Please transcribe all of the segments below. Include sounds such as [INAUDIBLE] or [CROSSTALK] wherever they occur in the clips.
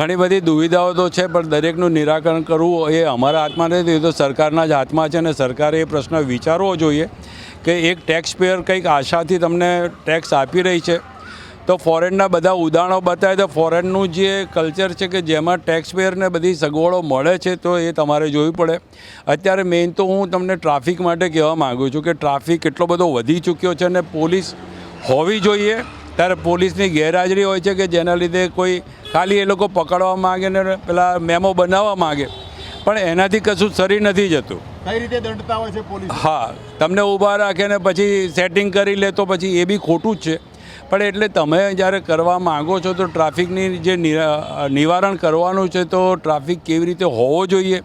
ઘણી બધી દુવિધાઓ તો છે, પણ દરેકનું નિરાકરણ કરવું એ અમારા હાથમાં નથી. એ તો સરકારના જ હાથમાં છે અને સરકારે એ પ્રશ્ન વિચારવો જોઈએ કે એક ટેક્સ પેયર કંઈક આશાથી તમને ટેક્સ આપી રહી છે. તો ફોરેનના બધા ઉદાહરણો બતાવે તો ફોરેનનું જે કલ્ચર છે કે જેમાં ટેક્સ પેયરને બધી સગવડો મળે છે, તો એ તમારે જોવી પડે. અત્યારે મેઇન તો હું તમને ટ્રાફિક માટે કહેવા માગું છું કે ટ્રાફિક એટલો બધો વધી ચૂક્યો છે અને પોલીસ હોવી જોઈએ. ત્યારે પોલીસની ગેરહાજરી હોય છે કે જેના લીધે કોઈ ખાલી એ લોકો પકડવા માગે ને પેલા મેમો બનાવવા માગે. પણ એનાથી કશું સરી નથી જતું. કઈ રીતે દંડતા હોય છે પોલીસ? હા તમને ઊભા રાખે ને પછી સેટિંગ કરી લે તો પછી એ બી ખોટું જ છે. પણ એટલે તમે જ્યારે કરવા માંગો છો તો ટ્રાફિકની જે નિવારણ કરવાનું છે તો ટ્રાફિક કેવી રીતે હોવો જોઈએ?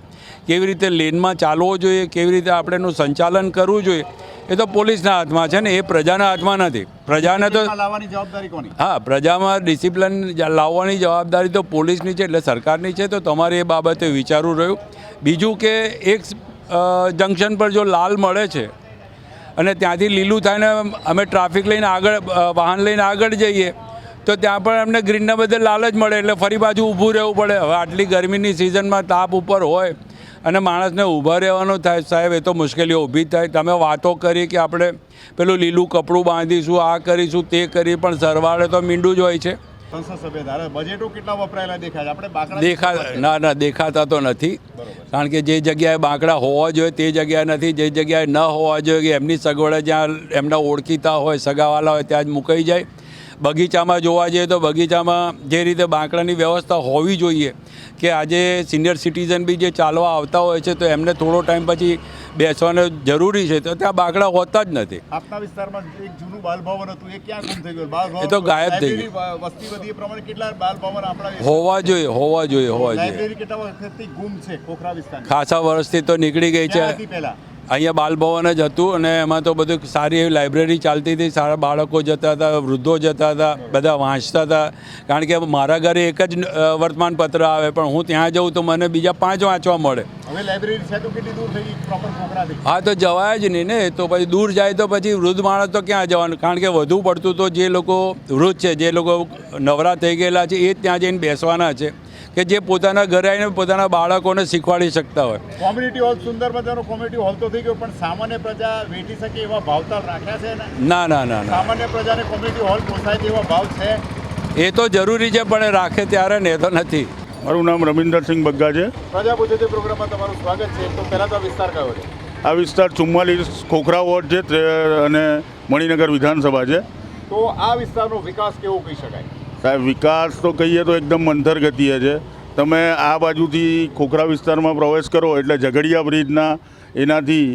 કેવી રીતે લેનમાં ચાલવો જોઈએ કેવી રીતે આપણે એનું સંચાલન કરવું જોઈએ એ તો પોલીસના હાથમાં છે ને એ પ્રજાના હાથમાં નથી. પ્રજાને તો લાવવાની જવાબદારી કોની? હા પ્રજામાં ડિસિપ્લિન લાવવાની જવાબદારી તો પોલીસની છે એટલે સરકારની છે તો તમારે એ બાબતે વિચારવું રહ્યું. બીજું કે એક જંકશન પર જો લાલ મળે છે અને ત્યાંથી લીલું થાય ને અમે ટ્રાફિક લઈને આગળ વાહન લઈને આગળ જઈએ તો ત્યાં પણ અમને ગ્રીનના બદલે લાલ જ મળે એટલે ફરી પાછું ઊભું રહેવું પડે. હવે આટલી ગરમીની સિઝનમાં તાપ ઉપર હોય અને માણસને ઊભા રહેવાનું થાય સાહેબ એ તો મુશ્કેલીઓ ઊભી થાય. તમે વાતો કરી કે આપણે પેલું લીલું કપડું બાંધીશું આ કરીશું તે કરી પણ સરવાળે તો મીંડું જ હોય છે. સંસદ સભ્ય ધારે બજેટો કેટલા વપરાયેલા દેખાય છે? આપણે બાકડા દેખા ના ના દેખાતા તો નથી. કારણ કે જે જગ્યાએ બાંકડા હોવા જોઈએ તે જગ્યાએ નથી. જે જગ્યાએ ન હોવા જોઈએ કે એમની સગવડે જ્યાં એમના ઓળખીતા હોય સગાવાલા હોય ત્યાં જ મુકાઈ જાય. બગીચામાં જોવા જઈએ તો બગીચામાં જે રીતે બાંકડાની વ્યવસ્થા હોવી જોઈએ કે આજે સિનિયર સિટીઝન બી જે ચાલવા આવતા હોય છે તો એમને થોડો ટાઈમ પછી બેસવાનું જરૂરી છે તો ત્યાં બાંકડા હોતા જ નથી. આપના વિસ્તારમાં એક જૂનું બાલ હતું એ ક્યાં ગુમ થઈ ગયું? એ તો ગાયબ થઈ ગયું. વસ્તી વધી પ્રમાણે કેટલા બાલ આપણા હોવા જોઈએ હોવા જોઈએ હોવા જોઈએ. કેટલા વખતથી ગુમ છે? ખોખરા વિસ્તારની? ખાસા વર્ષથી તો નીકળી ગઈ છે. પહેલા? અહીંયા બાલભવન જ હતું અને એમાં તો બધું સારી એવી લાઇબ્રેરી ચાલતી હતી. સારા બાળકો જતા હતા વૃદ્ધો જતા હતા બધા વાંચતા હતા. કારણ કે મારા ઘરે એક જ વર્તમાનપત્ર આવે પણ હું ત્યાં જઉં તો મને બીજા પાંચ વાંચવા મળે. હા તો જવાય જ નહીં ને. તો પછી દૂર જાય તો પછી વૃદ્ધ માણસ તો ક્યાં જવાનું? કારણ કે વધુ પડતું તો જે લોકો વૃદ્ધ છે જે લોકો નવરા થઈ ગયેલા છે એ જ ત્યાં જઈને બેસવાના છે. કે જે પોતાના ઘરે આવીને પોતાના બાળકોને શીખવાડી શકતા હોય. કોમ્યુનિટી હોલ સુંદર મજાનો કોમ્યુનિટી હોલ તો થઈ ગયો પણ સામાન્ય પ્રજા વેઠી શકે એવા ભાવતાલ રાખ્યા છે ના? ના ના ના સામાન્ય પ્રજાને કોમ્યુનિટી હોલ પોસાય તેવા ભાવ છે? એ તો જરૂરી છે પણ એ રાખે ત્યારે ને તો નથી. મારું નામ રવિન્દરસિંહ બગ્ગા છે. પ્રજા પૂછે છે પ્રોગ્રામમાં તમારું સ્વાગત છે તો પહેલાં તો આ વિસ્તાર કયો છે? આ વિસ્તાર ચુમ્માલીસ ખોખરા વોર્ડ છે અને મણિનગર વિધાનસભા છે. તો આ વિસ્તારનો વિકાસ કેવો કહી શકાય? સાહેબ, વિકાસ તો કહીએ તો એકદમ મંથર ગતિએ છે. તમે આ બાજુથી ખોખરા વિસ્તારમાં પ્રવેશ કરો એટલે ઝઘડિયા બ્રિજના એનાથી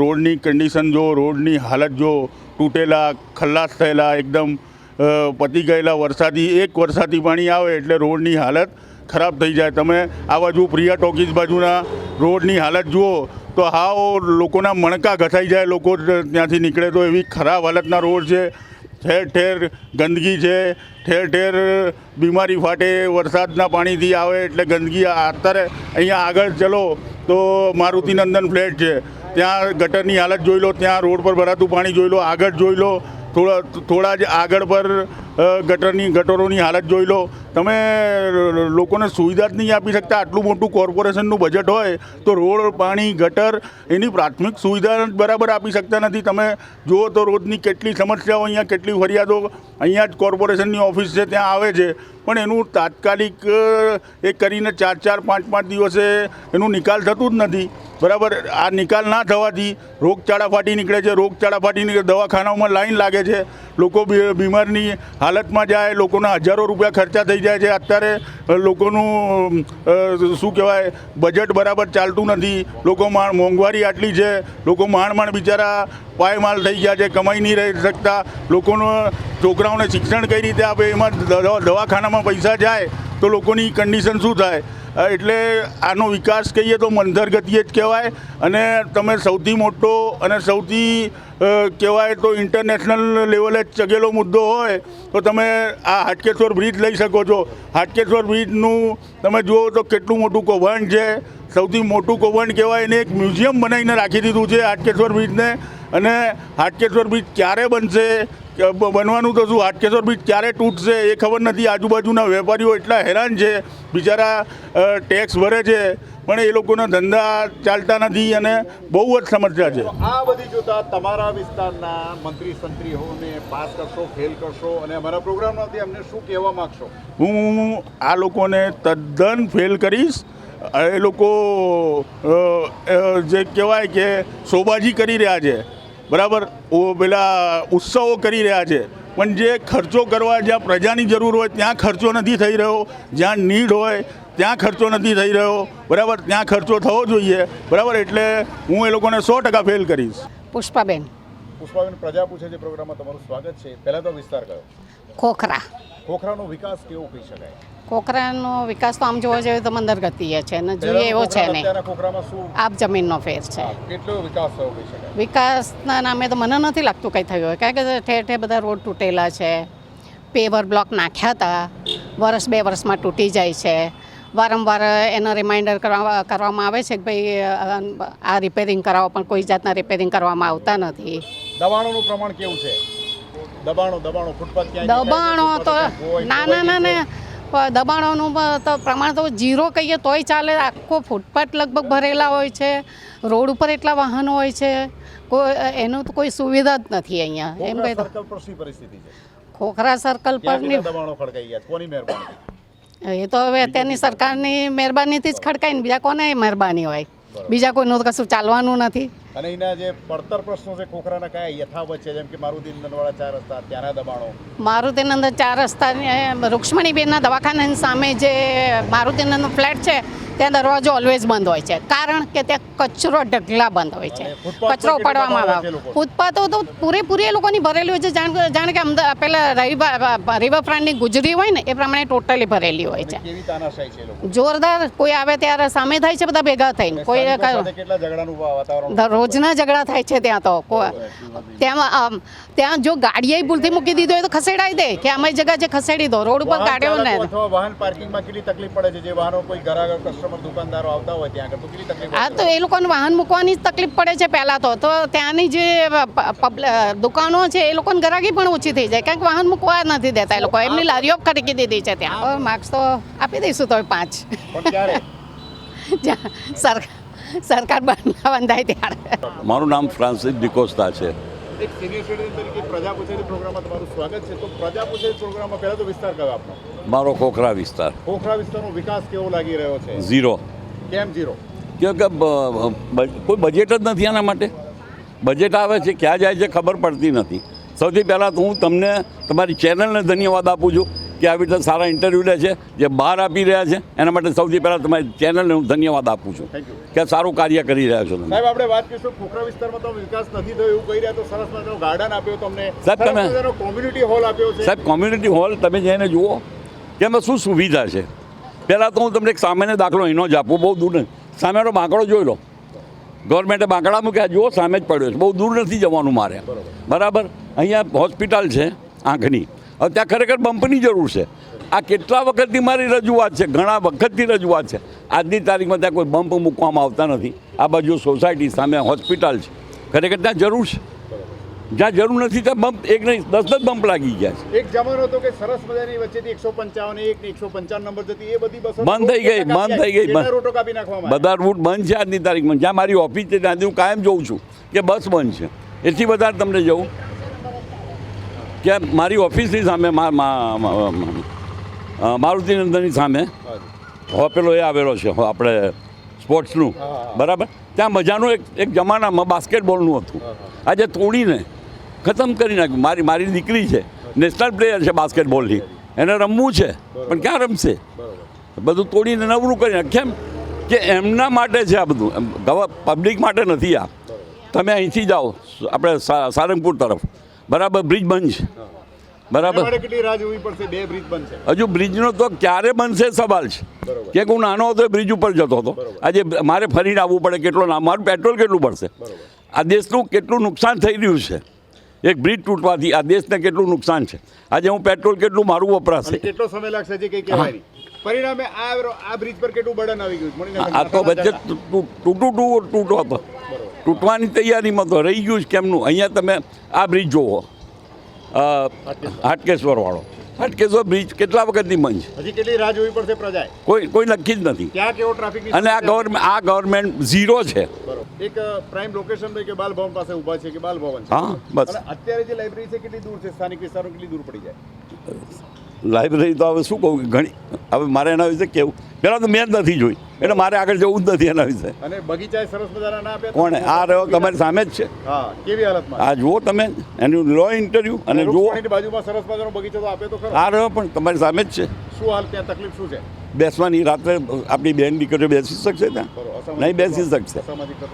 રોડની કન્ડિશન જો, રોડની હાલત જો તૂટેલા, ખલ્લાસ થયેલા, એકદમ પતી ગયેલા વરસાદી, એક વરસાદી પાણી આવે એટલે રોડની હાલત ખરાબ થઈ જાય. તમે આ બાજુ પ્રિયા ટોકીઝ બાજુના રોડની હાલત જુઓ તો હાવ લોકોના મણકા ઘસાઈ જાય, લોકો ત્યાંથી નીકળે તો એવી ખરાબ હાલતના રોડ છે. ઠેર ઠેર ગંદકી છે, ઠેર ઠેર બીમારી ફાટે, વરસાદના પાણીથી આવે એટલે ગંદકી અત્યારે અહીંયા આગળ ચલો તો મારુતિનંદન ફ્લેટ છે. ત્યાં ગટરની હાલત જોઈ લો, ત્યાં રોડ પર ભરાતું પાણી જોઈ લો, આગળ જોઈ લો, થોડા થોડા જ આગળ પર ગટરની, ગટરોની હાલત જોઈ લો તમે લોકોને સુવિધા જ નહીં આપી શકતા. આટલું મોટું કોર્પોરેશનનું બજેટ હોય તો રોડ, પાણી, ગટર એની પ્રાથમિક સુવિધા બરાબર આપી શકતા નથી. તમે જુઓ તો રોજની કેટલી સમસ્યાઓ અહીંયા, કેટલી ફરિયાદો અહીંયા જ કોર્પોરેશનની ઓફિસ છે, ત્યાં આવે છે. પણ એનું તાત્કાલિક એ કરીને ચાર ચાર, પાંચ પાંચ દિવસે એનું નિકાલ થતું જ નથી. બરાબર? આ નિકાલ ના થવાથી રોગચાળા ફાટી નીકળે છે. રોગચાળા ફાટી નીકળે, દવાખાનાઓમાં લાઈન લાગે છે. લોકો બીમારની હાલતમાં જાય, લોકોના હજારો રૂપિયા ખર્ચા થઈ જાય છે. અત્યારે લોકોનું શું કહેવાય બજેટ બરાબર ચાલતું નથી. લોકો માણ મોંઘવારી આટલી છે. લોકો માણ માણ બિચારા પાયમાલ થઈ ગયા છે, કમાઈ નહીં રહી શકતા. લોકોનું, છોકરાઓને શિક્ષણ કઈ રીતે આપે? એમાં દવાખાનામાં પૈસા જાય તો લોકોની કન્ડિશન શું થાય? એટલે આનો વિકાસ કહીએ તો મંથર ગતિએ જ કહેવાય અને તમે સૌથી મોટો અને સૌથી કહેવાય તો ઇન્ટરનેશનલ લેવલે ચગેલો મુદ્દો હોય તો તમે આ હાટકેશ્વર બ્રિજ લઈ શકો છો. હાટકેશ્વર બ્રિજનું તમે જુઓ તો કેટલું મોટું કૌભાંડ છે. સૌથી મોટું કૌભાંડ કહેવાય એને એક મ્યુઝિયમ બનાવીને રાખી દીધું છે હાટકેશ્વર બ્રિજને અને હાટકેશ્વર બ્રિજ ક્યારે બનશે બનવાનું તો શું? હાટકેશ્વર બ્રિજ ક્યારે તૂટશે એ ખબર નથી. આજુબાજુના વેપારીઓ એટલા હેરાન છે. બિચારા ટેક્સ ભરે છે પણ એ લોકોના ધંધા ચાલતા નથી અને બહુ જ સમસ્યા છે. આ બધી જોતા તમારા વિસ્તારના મંત્રી સંત્રીઓને પાસ કરશો ફેલ કરશો અને અમારા પ્રોગ્રામમાંથી અમને શું કહેવા માગશો? હું આ લોકોને તદ્દન ફેલ કરીશ. એ લોકો જે કહેવાય કે શોબાજી કરી રહ્યા છે. બરાબર? પેલા ઉત્સવો કરી રહ્યા છે. પણ જે ખર્ચો કરવા જ્યાં પ્રજાની જરૂર હોય ત્યાં ખર્ચો નથી થઈ રહ્યો. જ્યાં નીડ હોય ત્યાં ખર્ચો નથી થઈ રહ્યો. બરાબર? ત્યાં ખર્ચો થવો જોઈએ. બરાબર? એટલે હું એ લોકોને સો ટકા ફેલ કરીશ. પુષ્પાબેન. પુષ્પાબેન પ્રજા પૂછે છે પ્રોગ્રામમાં તમારું સ્વાગત છે. પહેલા તો વિસ્તાર કયો? ખોખરા. ખોખરાનો વિકાસ કેવો કહી શકાય? ખોખરાનો વિકાસ તો આમ જોવા જઈએ તો મંદર ગતિએ છે ને જોઈએ એવો છે નહીં આપ જમીનનો ફેર છે. વિકાસના નામે તો મને નથી લાગતું કંઈ થયું હોય. કારણ કે ઠેર ઠેર બધા રોડ તૂટેલા છે. પેવર બ્લોક નાખ્યા હતા. વર્ષ બે વર્ષમાં તૂટી જાય છે. વારંવાર એનો રિમાઇન્ડર કરવા કરવામાં આવે છે કે ભાઈ આ રિપેરિંગ કરાવો પણ કોઈ જાતના રિપેરિંગ કરવામાં આવતા નથી. દબાણોનું પ્રમાણ કેવું છે? દબાણો દબાણો ફૂટપાથ દબાણો તો ના ના ના દબાણોનું તો પ્રમાણ તો જીરો કહીએ તોય ચાલે. આખો ફૂટપાથ લગભગ ભરેલા હોય છે. રોડ ઉપર એટલા વાહનો હોય છે. કોઈ એનું તો કોઈ સુવિધા જ નથી અહીંયા. એમ કહી ખોખરા સર્કલ પરની એ તો હવે અત્યારની સરકારની મહેરબાનીથી જ ખડકાય ને બીજા કોને મહેરબાની હોય? બીજા કોઈનું તો કશું ચાલવાનું નથી. અને એના જે પડતર પ્રશ્નો છે ખોખરાના કયા યથાવત છે? જેમ કે મારુતિ નંદવાળા ચાર રસ્તા ત્યાંના દબાણો. મારુતિનંદ ચાર રસ્તાની રૂક્ષ્મણીબેનના દવાખાનાની સામે જે મારુતિનંદ ફ્લેટ છે ત્યાં દરવાજો ઓલવેઝ બંધ હોય છે. કારણ કે ત્યાં કચરો ઢગલા બંધ હોય છે. કચરો ઉપાડવામાં આવે? ફૂટપાથો તો પૂરેપૂરી એ લોકોની ભરેલી હોય છે. જાણ કે અમદાવાદ પેલા રિવરફ્રન્ટની ગુજરી હોય ને એ પ્રમાણે ટોટલી ભરેલી હોય છે. જોરદાર કોઈ આવે ત્યારે સામે થાય છે બધા ભેગા થઈને. કોઈ રોજના ઝઘડા થાય છે ત્યાં તો. ત્યાં ત્યાં જો ગાડીએ ભૂલથી મૂકી દીધો હોય તો ખસેડાઈ દે કે અમારી જગ્યા છે ખસેડી દો. રોડ ઉપર કાઢ્યો ને વાહન પાર્કિંગમાં કેટલી તકલીફ પડે છે? જે વાહનો કોઈ ઘર કસ્ટમર દુકાનદારો આવતા હોય ત્યાં તો કેટલી તકલીફ આ તો એ લોકોને વાહન મૂકવાની જ તકલીફ પડે છે પહેલાં તો. તો ત્યાંની જે દુકાનો છે એ લોકોને ગરાગી પણ ઓછી થઈ જાય. કારણ કે વાહન મૂકવા નથી દેતા એ લોકો. એમની લારીઓ ખરીદી દીધી છે ત્યાં. માર્ક્સ તો આપી દઈશું તો પાંચ. [LAUGHS] સરકાર સરકાર બંધ- બંધાય ત્યારે. મારું નામ ફ્રાન્સિસ ડિકોસ્તા છે. એક સિનિયર સિટીઝન તરીકે પ્રજા પૂછે પ્રોગ્રામમાં તમારું સ્વાગત છે. તો પ્રજા પૂછે છે પ્રોગ્રામમાં પહેલા તો વિસ્તાર કયો આપનો? મારો ખોખરા વિસ્તાર. ખોખરા વિસ્તારનો વિકાસ કેવો લાગી રહ્યો છે? ઝીરો કેમ ઝીરો કેમ કે કોઈ બજેટ જ નથી આના માટે. બજેટ આવે છે ક્યાં જાય છે ખબર પડતી નથી. સૌથી પહેલાં તો હું તમને તમારી ચેનલને ધન્યવાદ આપું છું. કે આવી રીતે સારા ઇન્ટરવ્યૂ લે છે જે બહાર આપી રહ્યા છે એના માટે સૌથી પહેલાં તમારી ચેનલને હું ધન્યવાદ આપું છું કે સારું કાર્ય કરી રહ્યા છો તમે. સાહેબ આપણે વાત કરીશું ખોખરા વિસ્તારમાં તો વિકાસ નથી થયો એવું કહી રહ્યા તો સરસ મજાનો ગાર્ડન આપ્યો તમને. સાહેબ, તમે- કોમ્યુનિટી હોલ આપ્યો છે. સાહેબ કોમ્યુનિટી હોલ તમે જઈને જુઓ કે એમાં શું સુવિધા છે? પહેલાં તો હું તમને એક સામાન્ય દાખલો એનો જ આપું બહુ દૂર નહીં સામેનો બાંકડો જોઈ લો. ગવર્મેન્ટે બાંકડા મૂક્યા જુઓ સામે જ પડ્યો છે. બહુ દૂર નથી જવાનું મારે. બરાબર. અહીંયા હોસ્પિટલ છે આંખની. હવે ત્યાં ખરેખર બમ્પની જરૂર છે. આ કેટલા વખતથી મારી રજૂઆત છે? ઘણા વખતથી રજૂઆત છે. આજની તારીખમાં ત્યાં કોઈ બમ્પ મૂકવામાં આવતા નથી. આ બાજુ સોસાયટી સામે હોસ્પિટલ છે. ખરેખર ત્યાં જરૂર છે. જ્યાં જરૂર નથી ત્યાં બમ્પ એક નહીં દસ દસ બમ્પ લાગી ગયા છે. એક જમાનો હતો કે સરસ મજાની વચ્ચેથી એકસો પંચાવન એક ને એકસો પંચાવન નંબર જતી એ બધી બસો બંધ થઈ ગઈ, બંધ થઈ ગઈ, બંધ. રૂટો કાપી નાખવામાં બધા રૂટ બંધ છે આજની તારીખમાં. જ્યાં મારી ઓફિસ છે ત્યાંથી હું કાયમ જોઉં છું કે બસ બંધ છે. એથી વધારે તમને જવું કે મારી ઓફિસની સામે મારુતિનંદનની સામે હોપેલો એ આવેલો છે આપણે સ્પોર્ટ્સનું. બરાબર? ત્યાં મજાનું એક એક જમાનામાં બાસ્કેટબોલનું હતું. આજે તોડીને ખતમ કરી નાખ્યું. મારી મારી દીકરી છે નેશનલ પ્લેયર છે બાસ્કેટબોલની. એને રમવું છે પણ ક્યાં રમશે? બધું તોડીને નવરું કરી નાખ. કેમ કે એમના માટે છે આ બધું. પબ્લિક માટે નથી આ. તમે અહીંથી જાઓ આપણે સારંગપુર તરફ. બરાબર બ્રિજ બંધ છે. બરાબર. બનશે હજુ બ્રિજનો તો ક્યારે બનશે સવાલ છે. કે હું નાનો હતો બ્રિજ ઉપર જતો હતો. આજે મારે ફરીને આવવું પડે કેટલો ના મારું પેટ્રોલ કેટલું પડશે આ દેશનું કેટલું નુકસાન થઈ રહ્યું છે? એક બ્રિજ તૂટવાથી આ દેશને કેટલું નુકસાન છે? આજે હું પેટ્રોલ કેટલું મારું વપરાશે? કેટલો સમય લાગશે જે કઈ પરિણામે આ આ બ્રિજ પર કેટલું બળન આવી ગયું આ તો વચ્ચે તૂટું તૂટો હતો. તૂટવાની તૈયારીમાં તો રહી ગયું છે કેમનું? અહીંયા તમે આ બ્રિજ જુઓ હાટકેશ્વરવાળો હાટકેશ્વર બ્રિજ કેટલા વખતની બંધ છે? હજી કેટલી રાહ જોવી પડશે પ્રજાએ? કોઈ કોઈ નક્કી જ નથી. ત્યાં કેવો ટ્રાફિક અને આ ગવર્મેન્ટ આ ગવર્મેન્ટ ઝીરો છે. એક પ્રાઇમ લોકેશન કે બાલ ભવન પાસે ઊભા છે કે બાલ ભવન હા, બસ. અત્યારે જે લાઇબ્રેરી છે કેટલી દૂર છે? સ્થાનિક વિસ્તારો કેટલી દૂર પડી જાય? લાઇબ્રેરી તો હવે શું કહું ઘણી હવે મારે એના વિશે કેવું? પહેલાં તો મેં જ નથી જોઈ. એટલે મારે આગળ જવું જ નથી એના વિશે. અને બગીચાએ સરસ મજાના ના આપ્યા કોણે? આ રહ્યો તમારી સામે જ છે. હા કેવી હાલતમાં? આ જુઓ તમે એનું લો ઇન્ટરવ્યૂ અને જુઓ. બાજુમાં સરસ મજાનો બગીચો તો આપ્યો તો ખરો. આ રહ્યો પણ તમારી સામે જ છે. શું હાલ ત્યાં તકલીફ શું છે? બેસવાની રાત્રે આપણી બેન દીકરીઓ બેસી શકશે ત્યાં? નહીં બેસી શકશે.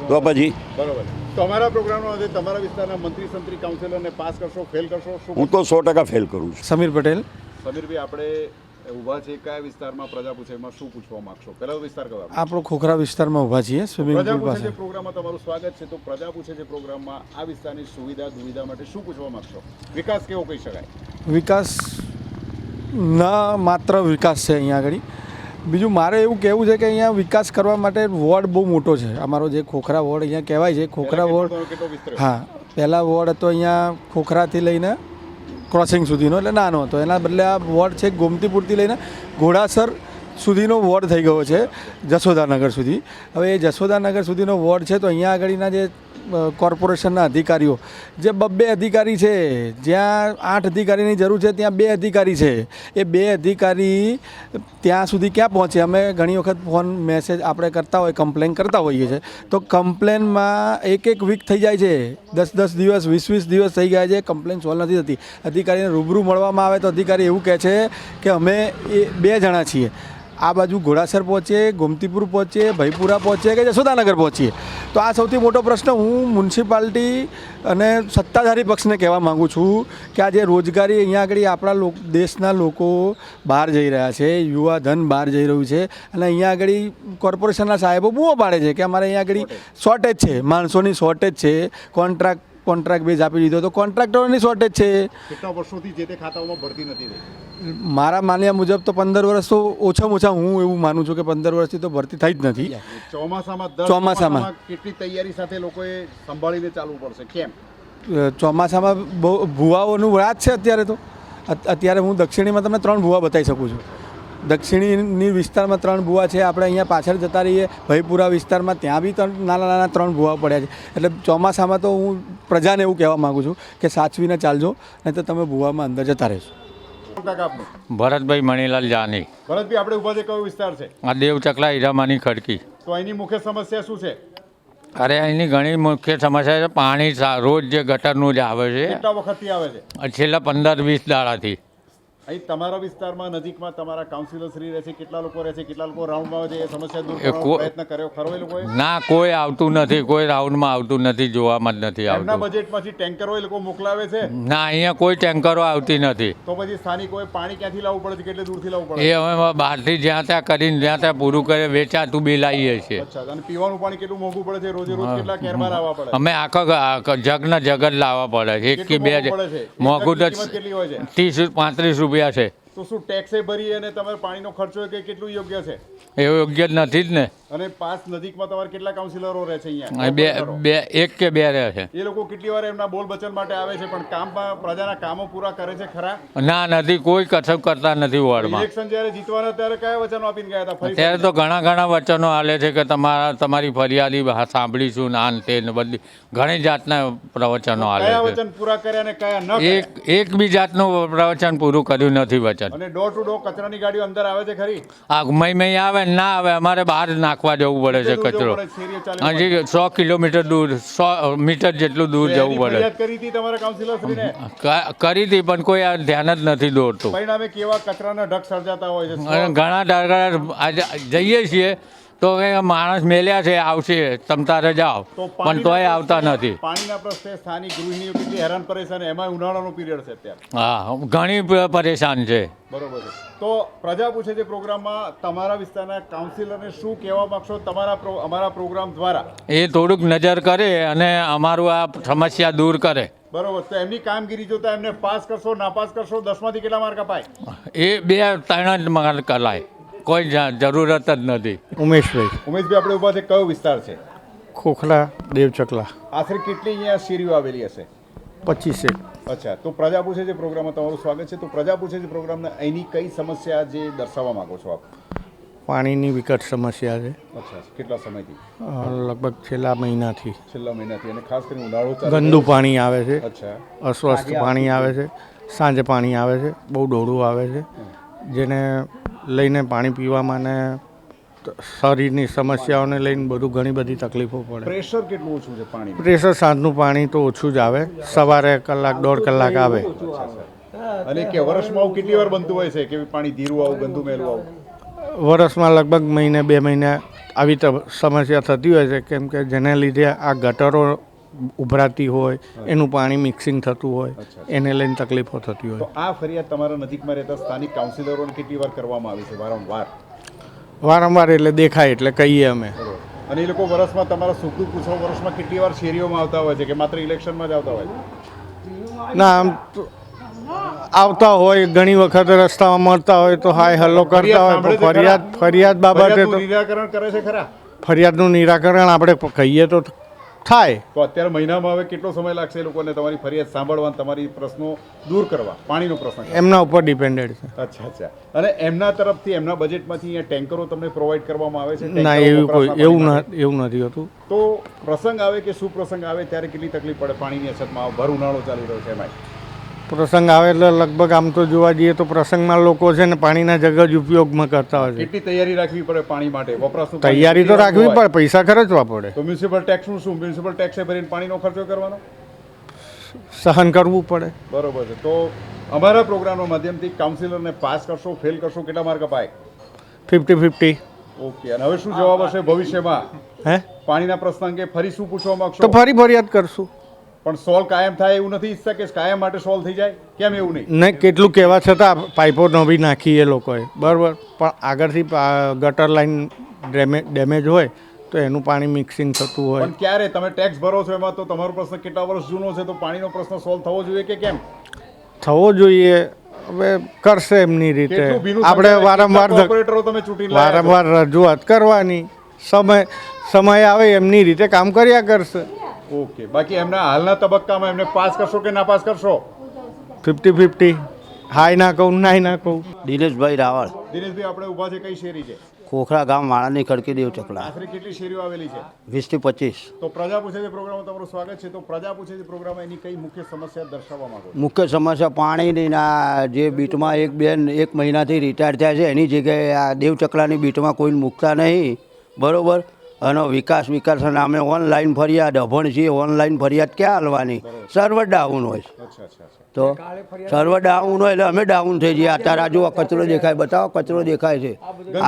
તો પછી? બરોબર. તો અમારા પ્રોગ્રામનો આજે તમારા વિસ્તારના મંત્રી સંત્રી કાઉન્સિલરને પાસ કરશો ફેલ કરશો હું તો સો ટકા ફેલ કરું છું. સમીર પટેલ સમીરભાઈ આપણે ઊભા છે કયા વિસ્તારમાં? પ્રજા પૂછે એમાં શું પૂછવા માંગશો? પહેલા વિસ્તાર કયો આપણો ખોખરા વિસ્તારમાં ઊભા છીએ સ્વિમિંગ પૂલ પાસે. છે પ્રોગ્રામમાં તમારું સ્વાગત છે. તો પ્રજા પૂછે છે પ્રોગ્રામમાં આ વિસ્તારની સુવિધા દુવિધા માટે શું પૂછવા માંગશો? વિકાસ કેવો કહી શકાય? વિકાસ ના માત્ર વિકાસ છે અહીંયા આગળ. બીજું મારે એવું કહેવું છે કે અહીંયા વિકાસ કરવા માટે વોર્ડ બહુ મોટો છે. અમારો જે ખોખરા વોર્ડ અહીંયા કહેવાય છે ખોખરા વોર્ડ? હા પહેલાં વોર્ડ હતો અહીંયા ખોખરાથી લઈને ક્રોસિંગ સુધીનો. એટલે નાનો હતો. એના બદલે આ વોર્ડ છે ગોમતીપુરથી લઈને ઘોડાસર સુધીનો વોર્ડ થઈ ગયો છે જશોદાનગર સુધી. હવે એ જશોદાનગર સુધીનો વોર્ડ છે તો અહીંયા આગળના જે કોર્પોરેશનના અધિકારીઓ. જે બબ્બે અધિકારી છે, જ્યાં આઠ અધિકારીની જરૂર છે, ત્યાં બે અધિકારી છે. એ બે અધિકારી ત્યાં સુધી ક્યાં પહોંચે? અમે ઘણી વખત ફોન, મેસેજ આપણે કરતા હોય, કમ્પ્લેન કરતા હોઈએ છીએ. તો કમ્પ્લેનમાં એક એક વીક થઈ જાય છે. દસ દસ દિવસ, વીસ વીસ દિવસ થઈ ગયા છે, કમ્પ્લેન સોલ્વ નથી થતી. અધિકારીને રૂબરૂ મળવામાં આવે તો અધિકારી એવું કહે છે કે અમે એ બે જણા છીએ. આ બાજુ ઘોડાસર પહોંચીએ, ગોમતીપુર પહોંચીએ, ભયપુરા પહોંચીએ કે જશોદાનગર પહોંચીએ? તો આ સૌથી મોટો પ્રશ્ન હું મ્યુનિસિપાલિટી અને સત્તાધારી પક્ષને કહેવા માગું છું કે આજે રોજગારી અહીંયા આગળ આપણા લોક, દેશના લોકો બહાર જઈ રહ્યા છે, યુવા ધન બહાર જઈ રહ્યું છે અને અહીંયા આગળ કોર્પોરેશનના સાહેબો બૂમો પાડે છે કે અમારે અહીંયા આગળ શોર્ટેજ છે, માણસોની શોર્ટેજ છે, કોન્ટ્રાક્ટ કોન્ટ્રાક્ટ બેઝ આપી દીધો. તો કોન્ટ્રાક્ટરોની શોર્ટેજ છે. કેટલા વર્ષોથી જે તે ખાતાઓમાં ભરતી નથી મારા માન્યા મુજબ તો પંદર વર્ષ તો ઓછામાં ઓછા હું એવું માનું છું કે પંદર વર્ષથી તો ભરતી થઈ જ નથી. ચોમાસામાં ચોમાસામાં. કેટલી તૈયારી સાથે લોકોએ સંભાળીને ચાલવું પડશે? કેમ? ચોમાસામાં બહુ ભૂવાઓનું રાત છે અત્યારે તો. અત્યારે હું દક્ષિણીમાં તમને ત્રણ ભૂવા બતાવી શકું છું. દક્ષિણીની વિસ્તારમાં ત્રણ ભૂવા છે. આપણે અહીંયા પાછળ જતા રહીએ. ભયપુરા વિસ્તારમાં ત્યાં બી ત્રણ નાના નાના ત્રણ ભૂવા પડ્યા છે. એટલે ચોમાસામાં તો હું પ્રજાને એવું કહેવા માગું છું કે સાચવીને ચાલજો નહીં તો તમે ભૂવામાં અંદર જતા રહેશો. ભરતભાઈ મણીલાલ જાની. ભરતભાઈ આપણે ઊભા છે કયો વિસ્તાર છે? આ દેવચકલા હીરામાની ખડકી. તો અહીંની મુખ્ય સમસ્યા શું છે? અરે અહીંની ઘણી મુખ્ય સમસ્યા છે. પાણી રોજ જે ગટરનું જ આવે છે. કેટલા વખતથી આવે છે? છેલ્લા પંદર વીસ દાડાથી. અહીં તમારા વિસ્તારમાં નજીકમાં તમારા કાઉન્સિલર શ્રી રહે છે કેટલા લોકો રહે છે કેટલા લોકો રાઉન્ડમાં આવે છે એ સમસ્યા દૂર એ કરવાનો પ્રયત્ન કર્યો ખરો એ લોકોએ? ના કોઈ આવતું નથી કોઈ રાઉન્ડમાં આવતું નથી જોવામાં જ નથી આવતું. બજેટમાંથી ટેન્કરો એ લોકો મોકલાવે છે? ના અહીંયા કોઈ ટેન્કરો આવતી નથી. તો પછી સ્થાનિકોએ પાણી ક્યાંથી લાવવું પડે છે કેટલે દૂરથી લાવવું એ પડે અમે બહારથી જ્યાં ત્યાં કરીને જ્યાં ત્યાં પૂરું કરે વેચાતું બી લાવીએ છીએ. અચ્છા અને પીવાનું પાણી કેટલું મોંઘું પડે છે? રોજે રોજ કેટલા કેરમાં લાવવા પડે? અમે આખા જગના જગત લાવવા પડે છે. એક કે બે મોંઘું તો કેટલી હોય છે? ત્રીસ પાંત્રીસ રૂપિયા છે. તો શું ટેક્સે ભરી અને તમારે પાણીનો ખર્ચો કે કેટલું યોગ્ય છે? એ યોગ્ય જ નથી જ ને. અને પાસ નજીકમાં તમારે કેટલા કાઉન્સિલરો રહે છે અહીંયા? બે બે એક કે બે રહે છે. એ લોકો કેટલી વાર એમના બોલ બચન માટે આવે છે પણ કામમાં પ્રજાના કામો પૂરા કરે છે ખરા? ના નથી કોઈ કસબ કરતા નથી વોર્ડમાં ઇલેક્શન જ્યારે જીતવાના ત્યારે કયા વચનો આપીને ગયા હતા? ત્યારે તો ઘણા ઘણા વચનો આલે છે કે તમારા તમારી ફરિયાદી સાંભળીશું નાન ને તે બધી. ઘણી જાતના પ્રવચનો આલે છે. વચન પૂરા કર્યા અને કયા ન એક એક બી જાતનું પ્રવચન પૂરું કર્યું નથી વચન અને ડોર ટુ ડોર કચરાની ગાડીઓ અંદર આવે છે ખરી? આ મય મય આવે ને ના આવે અમારે બહાર નાખવા જવું પડે છે કચરો. હજી સો કિલોમીટર દૂર સો મીટર જેટલું દૂર જવું પડે. કરી હતી તમારા કાઉન્સિલરશ્રીને કરી હતી પણ કોઈ આ ધ્યાન જ નથી દોરતું. પરિણામે કેવા કચરાના ઢગ સર્જાતા હોય છે? ઘણા ડાગરા આજે જઈએ છીએ તો કે માણસ મેલ્યા છે આવશે તમ તારે જાઓ. પણ તોય આવતા નથી. પાણીના પ્રશ્ને સ્થાનિક ગૃહિણીઓ કેટલી હેરાન પરેશાન એમાં ઉનાળાનો પીરિયડ છે અત્યારે. હા ઘણી પરેશાન છે. બરોબર છે. તો પ્રજા પૂછે છે પ્રોગ્રામમાં તમારા વિસ્તારના કાઉન્સિલરને શું કહેવા માગશો? તમારા અમારા પ્રોગ્રામ દ્વારા. એ થોડુંક નજર કરે અને અમારું આ સમસ્યા દૂર કરે. બરોબર. તો એમની કામગીરી જોતા એમને પાસ કરશો નાપાસ કરશો? દસમાંથી કેટલા માર્ક અપાય? એ બે ત્રણ જ માર કલાય કોઈ જરૂરત જ નથી. ઉમેશભાઈ. ઉમેશભાઈ આપણે ઊભા છે. કયો વિસ્તાર છે? ખોખલા દેવચકલા. આશરે કેટલી અહીંયા શેરીઓ આવેલી હશે? પચીસ અચ્છા તો પ્રજા પૂછે છે પ્રોગ્રામમાં તમારું સ્વાગત છે. તો પ્રજા પૂછે છે પ્રોગ્રામને અહીંની કઈ સમસ્યા જે દર્શાવવા માંગો છો આપ? પાણીની વિકટ સમસ્યા છે. અચ્છા કેટલા સમયથી? લગભગ છેલ્લા મહિનાથી. છેલ્લા મહિનાથી. અને ખાસ કરીને ઉનાળો ગંદુ પાણી આવે છે. અચ્છા. અસ્વસ્થ પાણી આવે છે. સાંજે પાણી આવે છે. બહુ ડોળું આવે છે. જેને લઈને પાણી પીવામાં ને શરીરની સમસ્યાઓને લઈને બધું ઘણી બધી તકલીફો પડે. પ્રેશર કેટલું ઓછું છે પાણી પ્રેશર સાંજનું પાણી તો ઓછું જ આવે. સવારે કલાક દોઢ કલાક આવે. અને કે વર્ષમાં આવું કેટલી વાર બનતું હોય છે? કે પાણી ધીરું આવું ગંદુ મેલું આવું? વર્ષમાં લગભગ મહિને બે મહિને આવી ત- સમસ્યા થતી હોય છે. કેમ કે જેને લીધે આ ગટરો ઉભરાતી હોય એનું પાણી મિક્સિંગ થતું હોય એને લઈને તકલીફો થતી હોય. આ ફરિયાદ તમારા નજીકમાં રહેતા સ્થાનિક કાઉન્સિલરોને કેટલી વાર કરવામાં આવી છે? વારંવાર. વારંવાર એટલે દેખાય એટલે કહીએ અમે. અને એ લોકો વર્ષમાં તમારા સુખ દુઃખ વર્ષમાં કેટલી વાર શેરીઓમાં આવતા હોય છે કે માત્ર ઇલેક્શનમાં જ આવતા હોય છે? ના આમ આવતા હોય ઘણી વખત રસ્તામાં મળતા હોય તો હાય હલ્લો કરતા હોય ફરિયાદ ફરિયાદ બાબતે તો નિરાકરણ કરે છે ખરા? ફરિયાદનું નિરાકરણ આપણે કહીએ તો થાય. તો અત્યારે મહિનામાં હવે કેટલો સમય લાગશે એ લોકોને તમારી ફરિયાદ સાંભળવા તમારી પ્રશ્નો દૂર કરવા? પાણીનો પ્રશ્ન એમના ઉપર ડિપેન્ડેડ છે. અચ્છા અચ્છા. અને એમના તરફથી એમના બજેટમાંથી અહીંયા ટેન્કરો તમને પ્રોવાઈડ કરવામાં આવે છે? ના એવું કોઈ એવું એવું નથી હોતું. તો પ્રસંગ આવે કે શું પ્રસંગ આવે ત્યારે કેટલી તકલીફ પડે? પાણીની અછતમાં ભર ઉનાળો ચાલી રહ્યો છે એમાં પ્રસંગ આવે એટલે લગભગ આમ તો જોવા જઈએ તો પ્રસંગમાં લોકો છે ને પાણીના જગ જ ઉપયોગમાં કરતા હોય છે. કેટલી તૈયારી રાખવી પડે પાણી માટે? વપરાશ તૈયારી તો રાખવી પડે પૈસા ખર્ચવા પડે. તો મ્યુનિસિપલ ટેક્સનું શું? મ્યુનિસિપલ ટેક્સે ભરીને પાણીનો ખર્ચો કરવાનો? સહન કરવું પડે. બરોબર છે. તો અમારા પ્રોગ્રામના માધ્યમથી કાઉન્સિલરને પાસ કરશો ફેલ કરશો કેટલા માર્ક અપાય? Fifty fifty. ઓકે અને હવે શું જવાબ હશે ભવિષ્યમાં? હે? પાણીના પ્રશ્ન અંગે ફરી શું પૂછવા તો ફરી ફરિયાદ કરશું. પણ સોલ્વ કાયમ થાય એવું નથી ઈચ્છતા કે કાયમ માટે સોલ્વ થઈ જાય? કેમ એવું નહીં? નહીં કેટલું કહેવા છતાં પાઇપો નવી નાખી એ લોકોએ. બરાબર. પણ આગળથી ગટર લાઈન ડેમેજ ડેમેજ હોય તો એનું પાણી મિક્સિંગ થતું હોય. પણ ક્યારે? તમે ટેક્સ ભરો છો એમાં તો તમારો પ્રશ્ન કેટલા વર્ષ જૂનો છે? તો પાણીનો પ્રશ્ન સોલ્વ થવો જોઈએ કે કેમ? થવો જોઈએ. હવે કરશે એમની રીતે. આપણે વારંવાર વારંવાર રજૂઆત કરવાની. સમય સમય આવે એમની રીતે કામ કર્યા કરશે. ઓકે બાકી એમના હાલના તબક્કામાં એમને પાસ કરશો કે ના પાસ કરશો? Fifty fifty. હાય ના કહું નાય ના કહું. દિનેશભાઈ રાવળ. દિનેશભાઈ આપણે ઊભા છે કઈ શેરી છે? ખોખરા ગામ વાળાની ખડકી દેવ ચકલા. આશરે કેટલી શેરીઓ આવેલી છે? વીસથી પચીસ. તો પ્રજા પૂછે છે પ્રોગ્રામમાં તમારું સ્વાગત છે. તો પ્રજા પૂછે છે પ્રોગ્રામમાં એની કઈ મુખ્ય સમસ્યા દર્શાવવા માંગો મુખ્ય સમસ્યા પાણીની ના જે બીટમાં એક બેન એક મહિનાથી રિટાયર થયા છે. એની જગ્યાએ આ દેવ ચકલાની બીટમાં કોઈને મૂકતા નહીં. બરોબર? અને વિકાસ વિકાસ અને અમે ઓનલાઈન ફરિયાદ અભણ છીએ ઓનલાઈન ફરિયાદ ક્યાં હાલવાની? સર્વર ડાઉન હોય. તો સર્વર ડાઉન હોય એટલે અમે ડાઉન થઈ જઈએ. અત્યારે આ જુઓ કચરો દેખાય. બતાવો કચરો દેખાય છે.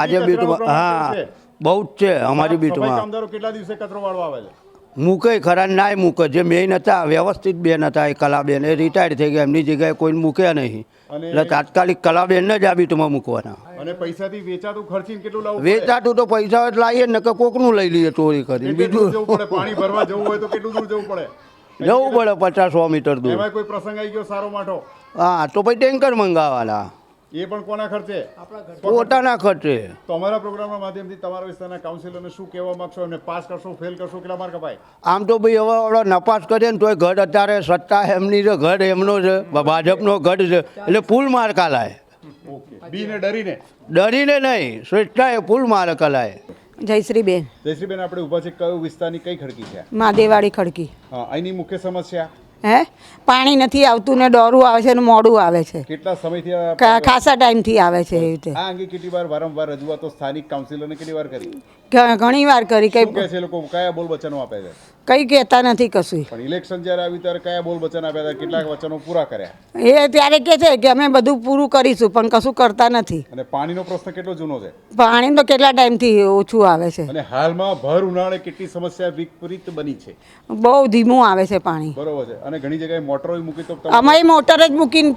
આજે બીટમાં હા બહુ જ છે અમારી બીટમાં. કેટલા દિવસે કચરો વાળવા આવે છે મૂકે ખરા નાય મૂકે જે મેઇન હતા વ્યવસ્થિત બેન હતા એ કલાબેન. એ રિટાયર થઈ ગયા. એમની જગ્યાએ કોઈને મૂક્યા નહીં. એટલે તાત્કાલિક કલાબેનને જ આ બીટમાં મૂકવાના. અને પૈસાથી વેચાતું ખર્ચીને કેટલું લાવું વેચાતું તો પૈસા જ લાવીએ ને કે કોકનું લઈ લઈએ ચોરી કરીને. બીજું પાણી ભરવા જવું હોય તો કેટલું દૂર જવું પડે? [LAUGHS] જવું પડે પચાસ સો મીટર દૂર. કોઈ પ્રસંગ આવી ગયો સારો માઠો? હા તો પછી ટેન્કર મંગાવવાના એ પણ કોના ખર્ચે? પોતાના ખર્ચે. તમારા પ્રોગ્રામના માધ્યમથી તમારા વિસ્તારના કાઉન્સિલરને શું કહેવા માંગશો એમને પાસ કરશો ફેલ કરશો કેટલા માર્ક અપાય? આમ તો ભાઈ હવે આપણે નપાસ કરીએ ને તોય ગઢ અત્યારે સત્તા એમની છે ગઢ એમનો છે ભાજપનો ગઢ છે એટલે ફૂલ માર્ક આલાય. ઓકે. બી ને ડરીને? ડરીને નહીં સ્વેચ્છાએ ફૂલ માર્ક આલાય. જયશ્રીબેન. જયશ્રીબેન આપણે ઊભા છે કયો વિસ્તારની કઈ ખડકી છે? માદેવાડી ખડકી. હા અહીંની મુખ્ય સમસ્યા? હે? પાણી નથી આવતું ને ડોરું આવે છે ને મોડું આવે છે. કેટલા સમયથી ખાસા ટાઈમથી આવે છે એ રીતે. આ અંગે કેટલી વાર વારંવાર રજૂઆતો સ્થાનિક કાઉન્સિલરને કેટલી વાર કરી? ઘણી વાર કરી કઈ કહે છે એ લોકો? કયા બોલ વચનો આપે છે? કઈ કહેતા નથી કશું. પણ ઇલેક્શન જ્યારે આવ્યું ત્યારે કયા બોલ વચન આપ્યા હતા? કેટલાક વચનો પૂરા કર્યા. એ ત્યારે કે છે કે અમે બધું પૂરું કરીશું પણ કશું કરતા નથી. અને પાણીનો પ્રશ્ન કેટલો જૂનો છે? પાણી તો કેટલા ટાઈમથી ઓછું આવે છે. અને હાલમાં ભર ઉનાળે કેટલી સમસ્યા વિપરીત બની છે? બહુ ધીમું આવે છે પાણી. બરોબર છે. અને ઘણી જગ્યાએ મોટરો મૂકી તો અમે મોટર જ મૂકીને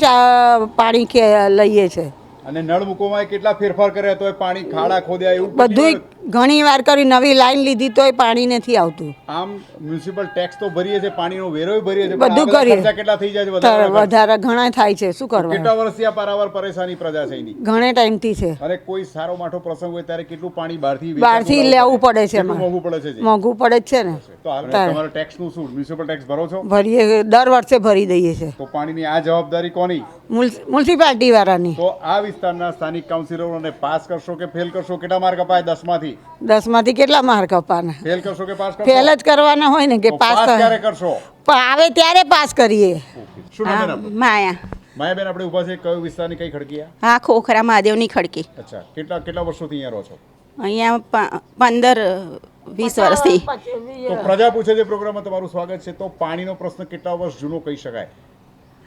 પાણી કે લઈએ છે. અને નળ મૂકવામાં કેટલા ફેરફાર કર્યા તોય પાણી ખાડા ખોદ્યા એવું બધું ઘણી વાર કરી નવી લાઈન લીધી તોય પાણી નથી આવતું. આમ મ્યુનિસિપલ ટેક્સ તો ભરીએ છે પાણીનો વેરો ભરીએ છે બધું કરીએ. કેટલા થઈ જાય છે વધારે ઘણા થાય છે શું કરવું કેટલા વર્ષથી આ પારાવાર પરેશાની પ્રજા છે એની ઘણે ટાઈમથી છે. અરે કોઈ સારો માઠો પ્રસંગ હોય ત્યારે કેટલું પાણી બહારથી બહારથી લેવું પડે છે. મોંઘું પડે છે? મોંઘું પડે છે ને. તો તમારો ટેક્સનું શું? મ્યુનિસિપલ ટેક્સ ભરો છો? ભરીએ દર વર્ષે ભરી દઈએ છે. તો પાણીની આ જવાબદારી કોની? મ્યુનિસિપાલિટી વાળાની તો આ વિસ્તારના સ્થાનિક કાઉન્સિલરોને પાસ કરશો કે ફેલ કરશો? કેટલા માર્ક અપાય દસમાંથી? દસમાંથી કેટલા માર્ક અપાના? ફેલ કરશો કે પાસ કરશો? ફેલ જ કરવાના હોય ને કે પાસ ક્યારે કરશો? પણ આવે ત્યારે પાસ કરીએ. શું માયા. માયાબેન આપણે ઊભા છે કયો વિસ્તારની કઈ ખડકી આ? હા ખોખરા મહાદેવની ખડકી. અચ્છા. કેટલા કેટલા વર્ષોથી અહીંયા રહો છો? અહીંયા પંદર વીસ વર્ષથી. તો પ્રજા પૂછે છે પ્રોગ્રામમાં તમારું સ્વાગત છે. તો પાણીનો પ્રશ્ન કેટલા વર્ષ જૂનો કહી શકાય?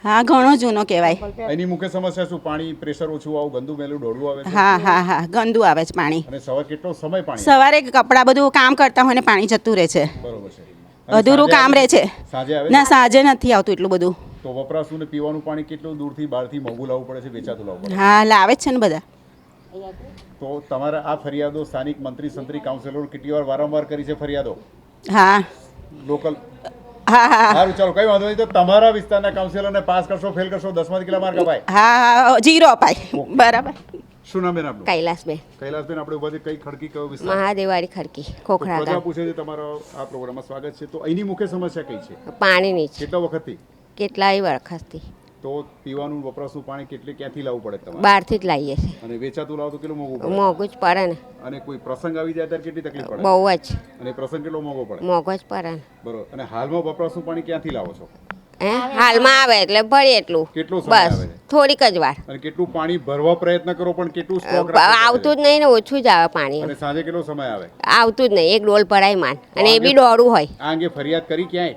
હા ઘણો જૂનો કહેવાય. એની મુખ્ય સમસ્યા શું? પાણી પ્રેશર ઓછું આવું ગંદુ મેલું ડોળું આવે હા હા હા ગંદુ આવે છે પાણી. અને સવારે કેટલો સમય પાણી? સવારે કપડાં બધું કામ કરતા હોય ને પાણી જતું રહે છે. બરોબર છે. અધૂરું કામ રહે છે. સાંજે આવે ના સાંજે નથી આવતું એટલું બધું. તો વપરાશું ને પીવાનું પાણી કેટલું દૂરથી બહારથી મોંઘું લાવવું પડે છે વેચાતું લાવવું પડે હા લાવે છે ને બધા. તો તમારા આ ફરિયાદો સ્થાનિક મંત્રી સંત્રી કાઉન્સિલર કેટલી વાર વારંવાર કરી છે ફરિયાદો? હા. લોકલ સારું ચાલો કઈ વાંધો નહીં. તો તમારા વિસ્તારના કાઉન્સિલરને પાસ કરશો ફેલ કરશો દસમાંથી કેટલા માર્ક અપાય? હા જીરો અપાય. બરાબર. શું નામ બેન બે કૈલાસબેન. કૈલાસબેન આપણે ઊભા કઈ ખડકી કયો વિસ્તાર? મહાદેવાડી ખડકી ખોખરા ગામ. પૂછે છે તમારો આ પ્રોગ્રામમાં સ્વાગત છે. તો અહીંની મુખ્ય સમસ્યા કઈ છે? પાણીની જ. કેટલા વખતથી? કેટલાય વરખાસથી તો પીવાનું વપરાશનું પાણી કેટલે ક્યાંથી લાવવું પડે તમારે? બહારથી જ લાવીએ છીએ. અને વેચાતું લાવો તો કેટલું મોંઘું પડે? મોંઘું જ પડે ને. અને કોઈ પ્રસંગ આવી જાય ત્યારે કેટલી તકલીફ પડે? બહુ જ. અને પ્રસંગ કેટલો મોંઘો પડે? મોંઘો જ પડે ને. બરોબર. અને હાલમાં વપરાશનું પાણી ક્યાંથી લાવો છો? હે? હાલમાં આવે એટલે ભરીએ એટલું. કેટલો સમય બસ આવે? છે? થોડીક જ વાર. અને કેટલું પાણી ભરવા પ્રયત્ન કરો પણ કેટલું સ્ટોક આવતું જ નહીં ને ઓછું જ આવે પાણી. અને સાંજે કેટલો સમય આવે? આવતું જ નહીં એક ડોલ ભરાય માન અને એ બી ડોળું હોય. આ અંગે ફરિયાદ કરી ક્યાંય?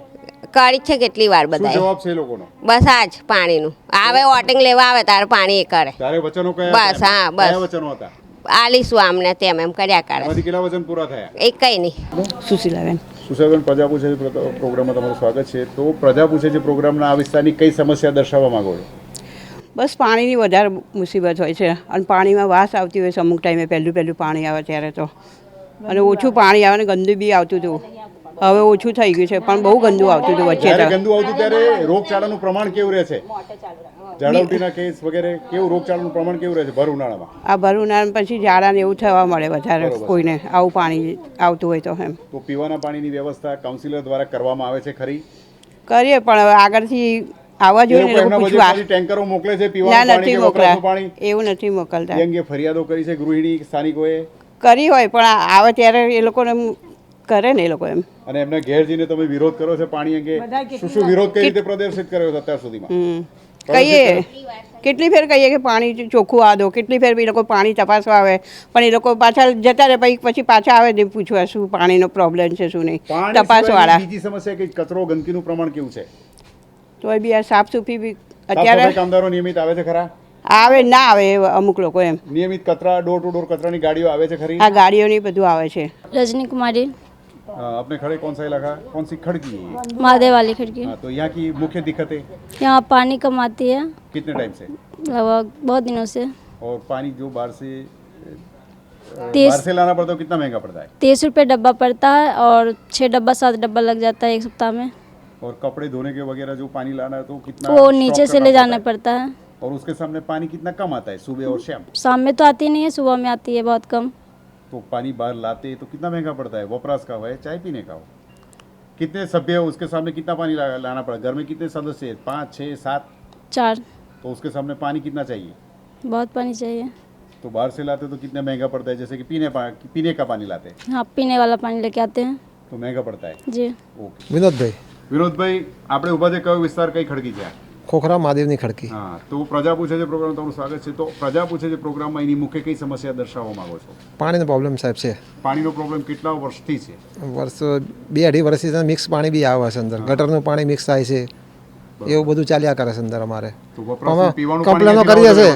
કરી જ છે કેટલી વાર બધા જવાબ છે લોકોનો? બસ આ જ પાણીનું. આવે વોટિંગ લેવા આવે તારે પાણી એ કરે. તારે વચનો કયા બસ, હા, બસ. કયા વચનો હતા? આલીશું આમને તેમ એમ કર્યા કરે. એમાંથી કેટલા વચન પૂરા થયા? એ કઈ નહીં. સુશીલાબેન સુશીલાબેન પ્રજા પૂછે છે પ્રોગ્રામમાં તમારું સ્વાગત છે. તો પ્રજા પૂછે છે પ્રોગ્રામના આ વિસ્તારની કઈ સમસ્યા દર્શાવવા માંગો છો? બસ પાણીની વધારે મુસીબત હોય છે અને પાણીમાં વાસ આવતી હોય છે. અમુક ટાઈમે પહેલું પહેલું પાણી આવે ત્યારે તો. અને ઓછું પાણી આવે ને ગંદુ બી આવતું હતું. હવે ઓછું થઈ ગયું છે પણ બહુ ગંદુ આવતું હતું વચ્ચે ગંદુ આવતું ત્યારે રોગચાળાનું પ્રમાણ કેવું રહે છે? જાળવટીના કેસ વગેરે કેવું રોગચાળાનું પ્રમાણ કેવું રહે છે ભર ઉનાળામાં? આ ભર ના પછી ઝાડા એવું થવા મળે વધારે કોઈને આવું પાણી આવતું હોય તો એમ. તો પીવાના પાણીની વ્યવસ્થા કાઉન્સિલર દ્વારા કરવામાં આવે છે ખરી? કરીએ પણ હવે આગળથી આવવા જોઈએ ને પૂછવા. ટેન્કરો મોકલે છે પીવાનું પાણી કે વપરાશનું પાણી? એવું નથી મોકલતા. અંગે ફરિયાદો કરી છે ગૃહિણી સ્થાનિકોએ? કરી હોય પણ આવે ત્યારે એ લોકોને કરે ને એ લોકો એમ. અને એમને ઘેર તમે વિરોધ કરો છો પાણી અંગે? શું શું વિરોધ કઈ રીતે પ્રદર્શિત કર્યો અત્યાર સુધીમાં? કહીએ કેટલી ફેર કહીએ કે પાણી ચોખ્ખું આ દો કેટલી ફેર એ લોકો પાણી તપાસવા આવે પણ એ લોકો પાછા જતા રહે પછી પછી પાછા આવે ને પૂછવા શું પાણીનો પ્રોબ્લેમ છે શું નહીં. તપાસવાળા. બીજી સમસ્યા કે કચરો ગંદકીનું પ્રમાણ કેવું છે? તો એ બી આ સાફ સુફી બી અત્યારે કામદારો નિયમિત આવે છે ખરા? આવે ના આવે અમુક લોકો એમ. નિયમિત કચરા ડોર ટુ ડોર કચરાની ગાડીઓ આવે છે ખરી? આ ગાડીઓની બધું આવે છે. રજની अपने खड़े कौन सा इलाका कौन सी खड़की है? महादेव वाली खड़की। हाँ, तो यहाँ की मुख्य दिक्कत? है यहाँ पानी कम आती है। कितने टाइम से? लगभग बहुत दिनों से। और पानी जो बाहर से तीस- बाहर से लाना पड़ता है कितना महँगा पड़ता है? तीस रुपये डब्बा पड़ता है और छः डब्बा सात डब्बा लग जाता है एक सप्ताह में। और कपड़े धोने के वगैरह जो पानी लाना है तो कितना वो नीचे से ले जाना पड़ता है? और उसके सामने पानी कितना कम आता है सुबह और शाम? शाम में तो आती नहीं है सुबह में आती है बहुत कम। तो पानी बाहर लाते हैं तो कितना महंगा पड़ता है वपरास का हो है चाय पीने का हो कितने सभ्य हो उसके सामने कितना पानी ला, लाना पड़ा घर में कितने सदस्य हैं पाँच छः सात चार तो उसके सामने पानी कितना चाहिए बहुत पानी चाहिए तो बाहर से लाते तो कितना महंगा पड़ता है जैसे कि पीने पा, पीने का पानी लाते हैं हाँ पीने वाला पानी लेके आते हैं તો મહેંગા પડતા હે जी ઓકે વિનોદભાઈ વિનોદભાઈ આપણે ઊભા છે કયો વિસ્તાર કઈ ખડકી છે આ? ખોખરા મહાદેવની ખડકી. હા તો પ્રજા પૂછે છે પ્રોગ્રામ તમારું સ્વાગત છે. તો પ્રજા પૂછે છે પ્રોગ્રામમાં એની મુખ્ય કઈ સમસ્યા દર્શાવવા માંગો છો? પાણીનો પ્રોબ્લેમ સાહેબ છે. પાણીનો પ્રોબ્લેમ કેટલા વર્ષથી છે? વર્ષ બે અઢી વર્ષથી મિક્સ પાણી બી આવે છે અંદર. ગટરનું પાણી મિક્સ થાય છે. એવું બધું ચાલ્યા કરે છે અંદર અમારે. પીવાનું કમ્પ્લેનો પાણી કરીએ છે?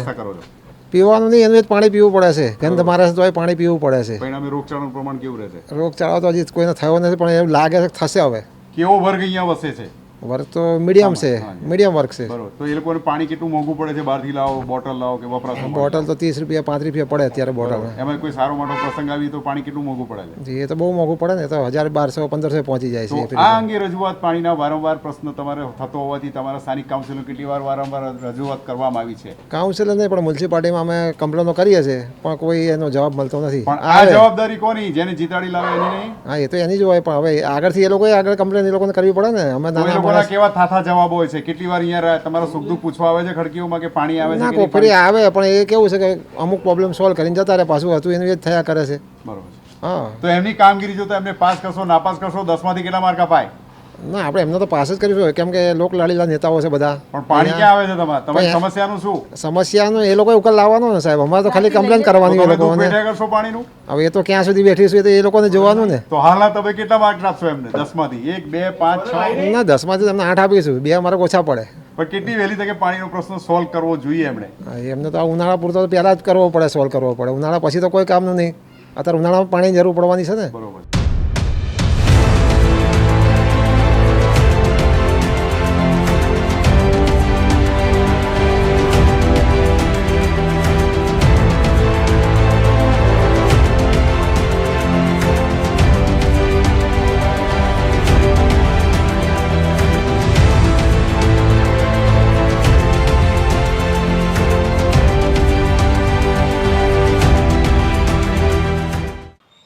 પીવાનું નહીં એનું જ પાણી પીવું પડે છે. ગંધ મારે તોય પાણી પીવું પડે છે. પરિણામે રોગચાળાનું પ્રમાણ કેવું રહે છે રોગચાળો તો હજી કોઈને થયો નથી પણ એવું લાગે છે થશે હવે. કેવો વર્ગ અહીંયા વસે છે? વર્ક તો મીડિયમ છે. મીડિયમ વર્ક છે. બરોબર. તો એ લોકોને પાણી કેટલું મોંઘું પડે છે? બહારથી લાવો બોટલ લાવો કે વપરાશો બોટલ તો ત્રીસ રૂપિયા પાંત્રીસ રૂપિયા પડે અત્યારે બોટલ. એમાં કોઈ સારો મોટો પ્રસંગ આવી તો પાણી કેટલું મોંઘું પડે છે? એ તો બહુ મોંઘું પડે ને તો હજાર બારસો પંદરસો પહોંચી જાય છે આ અંગે રજૂઆત પાણીના વારંવાર પ્રશ્ન તમારે થતો હોવાથી તમારા સ્થાનિક કાઉન્સિલર કેટલી વાર વારંવાર રજૂઆત કરવામાં આવી છે? કાઉન્સિલર નહીં પણ મ્યુનિસિપાલિટીમાં અમે કમ્પ્લેનો કરીએ છીએ પણ કોઈ એનો જવાબ મળતો નથી. પણ આ જવાબદારી કોની? જેને જીતાડી લાવે એની નહીં? હા એ તો એની જ હોય પણ હવે આગળથી એ લોકોએ આગળ કમ્પ્લેન એ લોકોને કરવી પડે ને. અમે નાના લોકોના કેવા થાથા જવાબો હોય છે? કેટલી વાર અહીંયા તમારા સુખ દુઃખ પૂછવા આવે છે ખડકીઓમાં કે પાણી આવે છે કોફરી આવે પણ એ કેવું છે કે અમુક પ્રોબ્લેમ સોલ્વ કરીને જતા રહે પાછું હતું એનું એ થયા કરે છે. બરોબર હા. તો એમની કામગીરી જોતા એમને પાસ કરશો નાપાસ કરશો દસમાંથી કેટલા માર્ક અપાય? ના આપણે એમને તો પાસ જ કરીશું. કેમ કે લોક લાડીલા નેતાઓ છે બધા. પણ પાણી ક્યાં આવે છે તમારે? તમારી સમસ્યાનું શું? સમસ્યાનો એ લોકો ઉકેલ લાવવાનો ને સાહેબ. અમારે તો ખાલી કમ્પ્લેન કરવાની એ લોકોને. કરશો પાણીનું? હવે એ તો ક્યાં સુધી બેઠી એ એ લોકોને જોવાનું ને. તો હાલના તમે કેટલા માર્ક આપશો એમને? દસમાંથી. એક બે પાંચ છ? ના દસમાંથી તમને આઠ આપીશું. બે અમારે ઓછા પડે. પણ કેટલી વહેલી તકે પાણીનો પ્રશ્ન સોલ્વ કરવો જોઈએ એમણે? એમને તો આ ઉનાળા પૂરતો તો પહેલાં જ કરવો પડે સોલ્વ કરવો પડે. ઉનાળા પછી તો કોઈ કામનું નહીં. અત્યારે ઉનાળામાં પાણીની જરૂર પડવાની છે ને. બરોબર.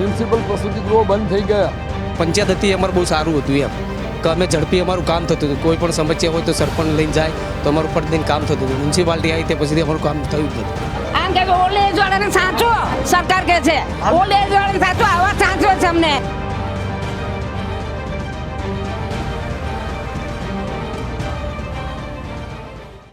મ્યુનિસિપલ પ્રસૂતિ ગૃહો બંધ થઈ ગયા. પંચાયત હતી અમારું બહુ સારું હતું એમ. કે અમે ઝડપી અમારું કામ થતું હતું. કોઈ પણ સમસ્યા હોય તો સરપંચ લઈને જાય તો અમારું ફટદીન કામ થતું હતું. મ્યુનિસિપાલિટી આવી તે પછી અમારું કામ થયું જ નથી. આમ કે ઓલે જોડે સાચો. સરકાર કે છે. ઓલ્ડ એજ વાળી સાચું. આવા સાચો છે અમને.